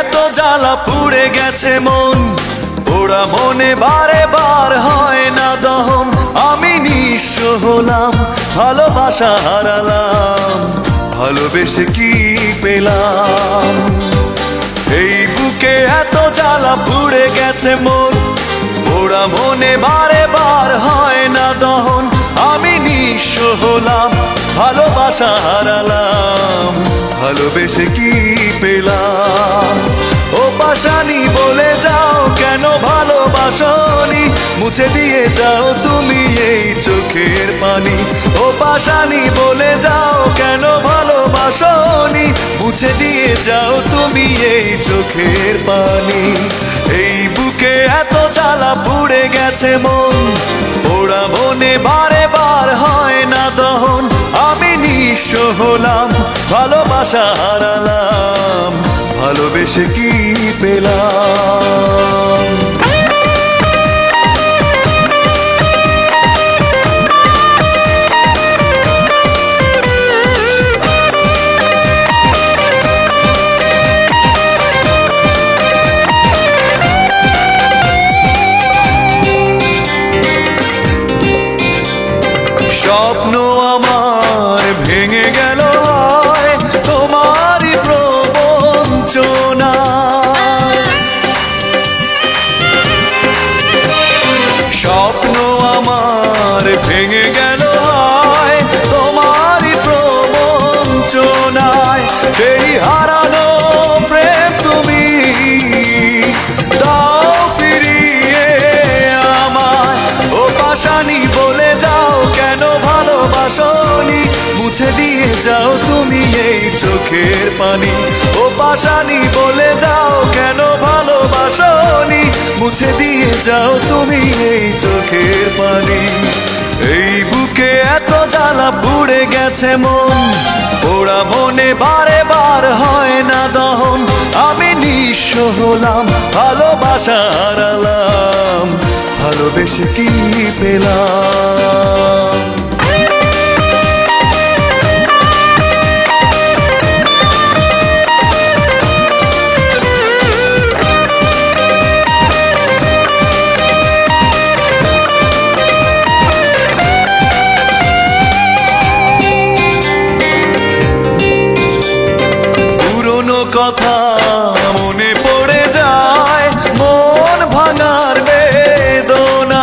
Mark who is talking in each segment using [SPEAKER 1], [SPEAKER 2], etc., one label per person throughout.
[SPEAKER 1] এত জ্বালা পুড়ে গেছে মন। ওরা মনে বারে বার হয় না দহন। আমি নিঃস্ব হলাম, ভালোবাসা হারালাম, ভালোবেসে কি পেলাম? এই বুকে এত জ্বালা পুড়ে গেছে মন। ওরা মনে বারে বার হয় না দহন। আমি নিঃস্ব হলাম, ভালোবাসা হারালাম, ভালোবেসে কি পেলাম? ও বলে যাও, কেন ভালোবাসনি? মুছে দিয়ে যাও তুমি এই চোখের পানি। ও পাশানি বলে যাও, কেন ভালোবাসনি? মুছে দিয়ে যাও তুমি এই চোখের পানি। এই বুকে এত জ্বালা পুড়ে গেছে মন। ওরা মনে বারে বার হয় না দহন। আমি নিঃস্ব হলাম, ভালোবাসা হারালাম। ভালোবেসে কি গেল হয় তোমার প্রবঞ্চনা স্বপ্ন আমার ভেঙে গেল হয় তোমারই প্রবঞ্চনায়। সেই হারানো ভালোবাসনি মুছে দিয়ে যাও তুমি এই চোখের পানি। ও পাশানি, বলে যাও কেন ভালোবাসনি? মুছে দিয়ে যাও তুমি এই চোখের পানি। এই বুকে এত জ্বালা পুড়ে গেছে মন। ওরা মনে বারে বার হয় না দহন। আমি নিঃস্ব হলাম ভালোবাসা হারালাম ভালোবেসে কি পেলাম? কথা মনে পড়ে যায়, মন ভাঙার বেদনা।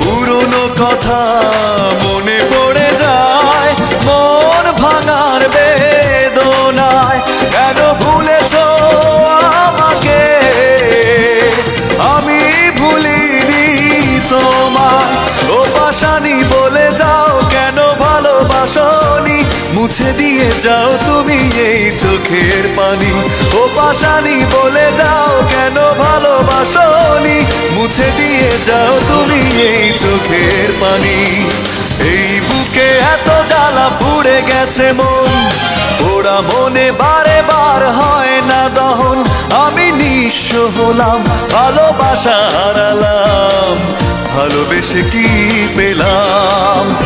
[SPEAKER 1] পুরনো কথা মনে পড়ে যায়, মন ভাঙার বেদনায়। কেন ভুলেছ মুছে দিয়ে যাও তুমি এই চোখের পানি। ও পাশানি বলে যাও কেন ভালোবাসনি? মুছে দিয়ে যাও তুমি এই চোখের পানি। এই বুকে এত জ্বালা পুড়ে গেছে মন। ওরা মনে বারে বার হয় না দহন। আমি নিঃস্ব হলাম, ভালোবাসা হারালাম। ভালোবেসে কি পেলাম?